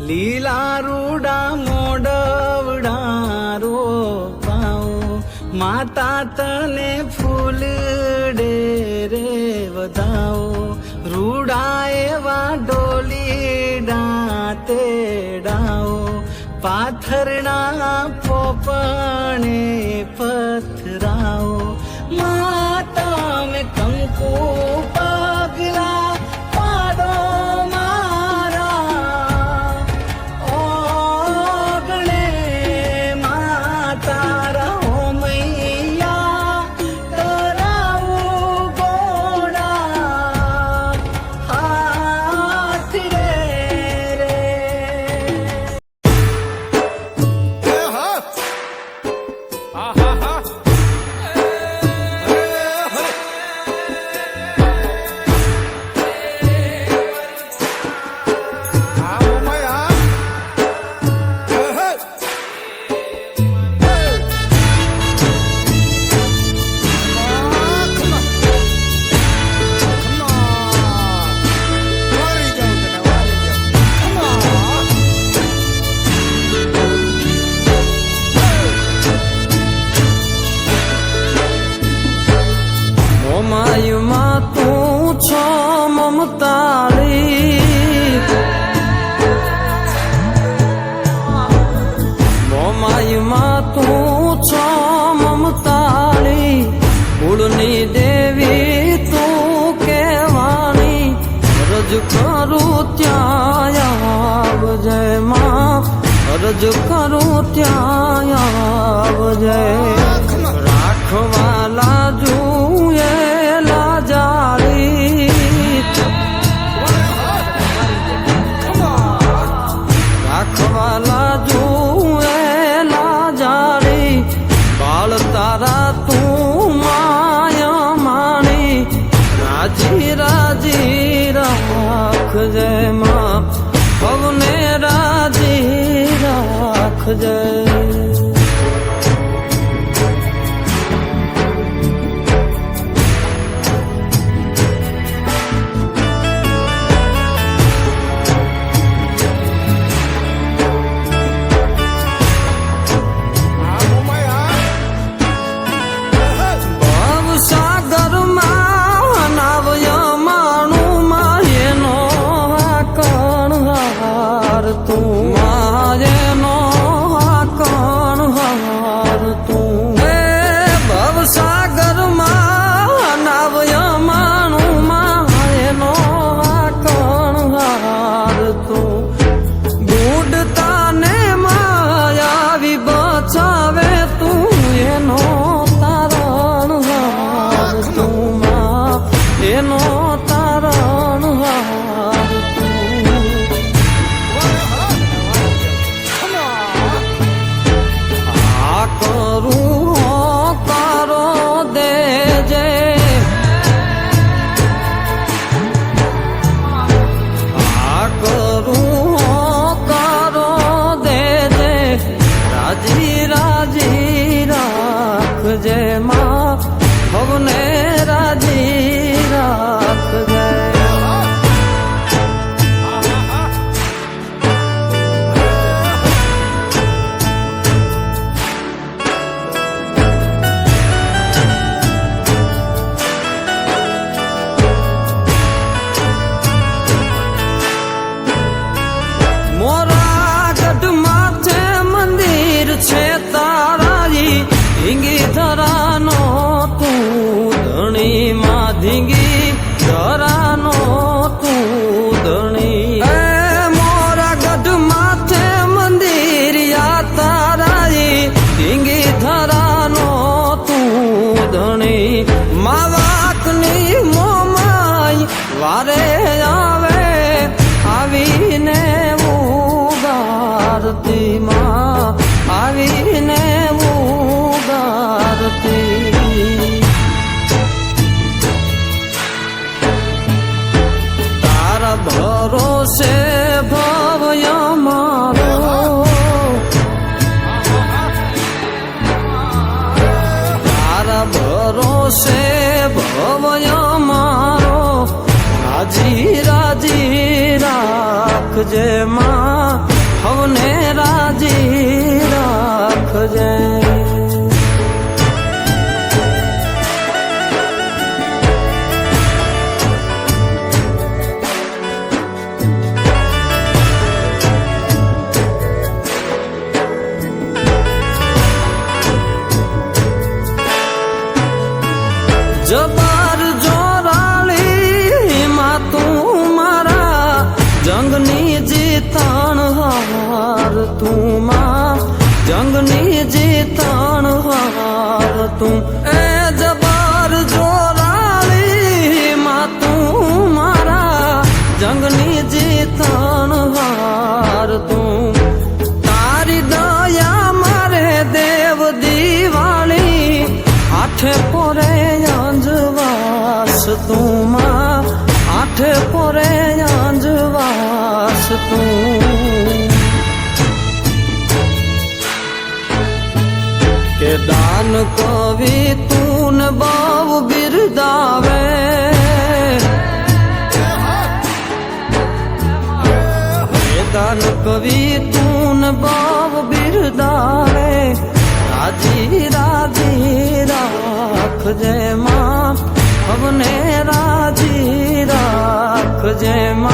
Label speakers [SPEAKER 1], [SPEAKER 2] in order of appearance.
[SPEAKER 1] લીલા રૂડા મોડવડા રોપાઓ માતા તને ફૂલ ડેરે વધાવો. રૂડા એવા ડોલી ડાતે ડાઓ પાથરણા પોપણે પથરાઓ
[SPEAKER 2] મમતાળી મોમાયુમાં તું છો મમતાળી કુળની દેવી તું કેવાણી રજ કરું ત્યાં આવજે માં રજ કરું ત્યાં આવજે. ધીંગી ધરાનો તું ધણી મોરા ગઢ માથે મંદિર યા તારાજી ધીંગી ધરાનો તું ધણી મોમાઈ વારે આવે, આવીને ઉગારતી માં, આવીને ભરોસે ભવય મારો તારા ભરોસે ભવય મારો રાજી રાજી રાખજે માં જબાર જોરાળી માં તું મારા જંગની જીતાણ હાર તું માં. જંગની જીતાણ હાર તું. એ જબાર જોરાળી માં તું મારા જંગની જીતાણ હાર તું. તારી દયા મારે દેવ દિવાળી આઠે કવિ તું બાવ બિરદાવે. દાન કવિ તું બાવ બિરદાવે. રાજી રાજી, રાખજે માં અમને રાજી, રાખજે માં